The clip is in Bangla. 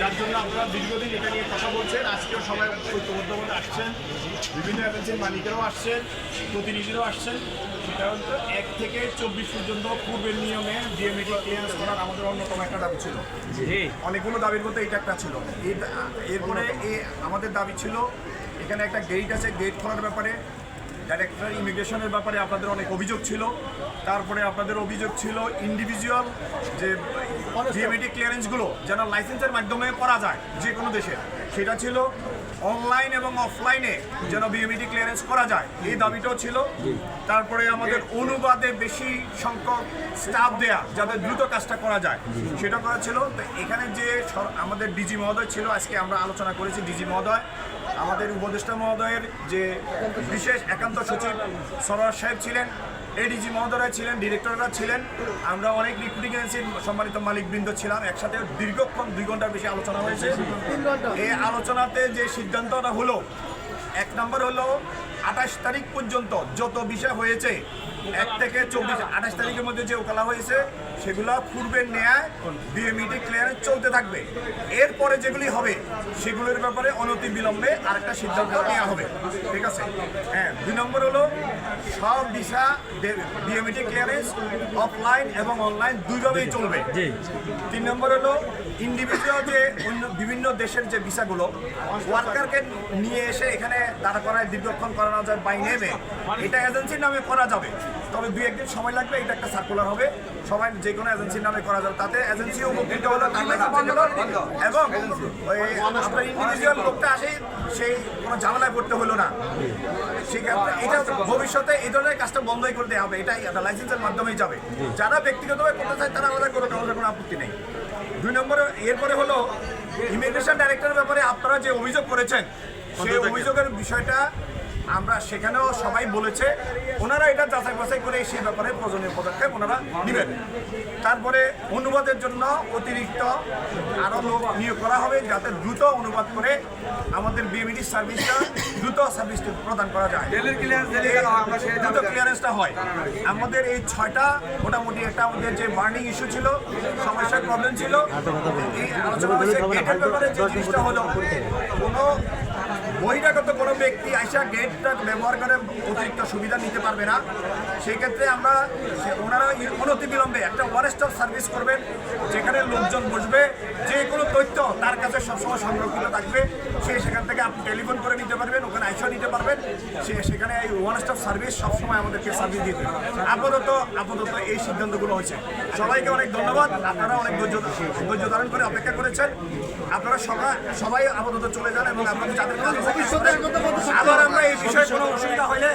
যার জন্য আপনারা দীর্ঘদিন এটা নিয়ে কথা বলছেন। আজকেও সবাই ঐক্যবদ্ধ মধ্যে আসছেন। বিভিন্ন এজেন্সির মালিকেরাও আসছেন প্রতিনিধিরাও আসছেন। কারণ হচ্ছে এক থেকে চব্বিশ পর্যন্ত পূর্বের নিয়মে ডিএমএটি ক্লিয়ারেন্স করার আমাদের অন্যতম একটা দাবি ছিল। অনেকগুলো দাবির মধ্যে এটা একটা ছিল। এরপরে এ আমাদের দাবি ছিল এখানে একটা গেট আছে গেট খোলার ব্যাপারে ডাইরেক্টর ইমিগ্রেশনের ব্যাপারে আপনাদের অনেক অভিযোগ ছিল। তারপরে আপনাদের অভিযোগ ছিল ইন্ডিভিজুয়াল যে ডিএমএটি ক্লিয়ারেন্সগুলো যেন লাইসেন্সের মাধ্যমে করা যায় যে কোনো দেশে। সেটা ছিল অনলাইন এবং অফলাইনে যেন বিএমইটি ক্লিয়ারেন্স করা যায়। এই দাবিটাও ছিল। তারপরে আমাদের অনুবাদে বেশি সংখ্যক স্টাফ দেয়া, যাতে দ্রুত কাজটা করা যায়, সেটা করা ছিল। তো এখানে যে আমাদের ডিজি মহোদয় ছিল, আজকে আমরা আলোচনা করেছি ডিজি মহোদয়। আমাদের উপদেষ্টা মহোদয়ের যে বিশেষ একান্ত সচিব সরোয়ার সাহেব ছিলেন এডিজি মহোদয়রা ছিলেন ডিরেক্টররা ছিলেন। আমরা অনেক রিক্রুটিং এজেন্সির সম্মানিত মালিকবৃন্দ ছিলাম একসাথে দীর্ঘক্ষণ দুই ঘণ্টার বেশি আলোচনা হয়েছে। এই আলোচনাতে যে সিদ্ধান্তটা হলো এক নম্বর হলো আঠাশ তারিখ পর্যন্ত যত বিষয় হয়েছে এক থেকে চব্বিশ আঠাশ তারিখের মধ্যে যে ওকালা হয়েছে সেগুলো পূর্বের ন্যায় বিএমইটি ক্লিয়ারেন্স চলতে থাকবে। এরপরে যেগুলি হবে সেগুলোর ব্যাপারে অনতি বিলম্বে আরেকটা সিদ্ধান্ত নেওয়া হবে। ঠিক আছে? হ্যাঁ দুই নম্বর হলো সব ভিসা বিএমইটি ক্লিয়ারেন্স অফলাইন এবং অনলাইন দুইভাবেই চলবে। তিন নম্বর হলো ইন্ডিভিজুয়াল যে অন্য বিভিন্ন দেশের যে ভিসাগুলো ওয়ার্কারকে নিয়ে এসে এখানে দাঁড়া করায় দীর্ঘক্ষণ করানো যায় বাই নেমে এটা এজেন্সির নামে করা যাবে। তবে দুই একদিন সময় লাগবে এটা একটা সার্কুলার হবে। সবাই যে কোনো এজেন্সির নামে করা যাবে। তাতে এজেন্সি উপকৃত হলো তাহলে এবং ওই আপনার ইন্ডিভিজুয়াল লোকটা আসে সেই কোনো ঝামেলায় পড়তে হলো না। সেক্ষেত্রে এটা ভবিষ্যতে এই ধরনের কাজটা বন্ধই করে দেওয়া হবে। এটাই একটা লাইসেন্সের মাধ্যমেই যাবে। যারা ব্যক্তিগতভাবে করতে চায় তারা আমাদের কোনো আমাদের কোনো আপত্তি নেই। দুই নম্বরে এরপরে হলো ইমিগ্রেশন ডাইরেক্টরের ব্যাপারে আপনারা যে অভিযোগ করেছেন সেই অভিযোগের বিষয়টা আমরা সেখানেও সবাই বলেছে ওনারা এটা যাচাই বাছাই করে সেই ব্যাপারে প্রয়োজনীয় পদক্ষেপ ওনারা নেবেন। তারপরে অনুবাদের জন্য অতিরিক্ত আরও লোক নিয়োগ করা হবে যাতে দ্রুত অনুবাদ করে আমাদের বিএমইডি সার্ভিসটা দ্রুত সার্ভিসটি প্রদান করা যায়। দ্রুত ক্লিয়ারেন্সটা হয়। আমাদের এই ছয়টা মোটামুটি একটা আমাদের যে বার্নিং ইস্যু ছিল সমস্যার প্রবলেম ছিল এই আলোচনা হয়েছে। ব্যাপারে যে জিনিসটা হলো কোনো বহিরাগত কোনো ব্যক্তি আইসা গেটটা ব্যবহার করে অতিরিক্ত সুবিধা নিতে পারবে না। সেক্ষেত্রে আমরা ওনারা অনতি বিলম্বে একটা ওয়ান স্টপ সার্ভিস করবেন, যেখানে লোকজন বসবে, যে কোনো তথ্য তার কাছে সবসময় সংরক্ষিত থাকবে। আপনি টেলিফোন করে নিতে পারবেন ওখানে আইসা নিতে পারবেন। সে সেখানে এই ওয়ান স্টপ সার্ভিস সবসময় আমাদেরকে সার্ভিস দেবে। আপাতত আপাতত এই সিদ্ধান্তগুলো হয়েছে। সবাইকে অনেক ধন্যবাদ। আপনারা অনেক ধৈর্য ধৈর্য ধারণ করে অপেক্ষা করেছেন। আপনারা সবাই সবাই আপাতত চলে যান এবং আপনাদের যাদের আবার আমরা এই বিষয়ে কোনো অসুবিধা হলে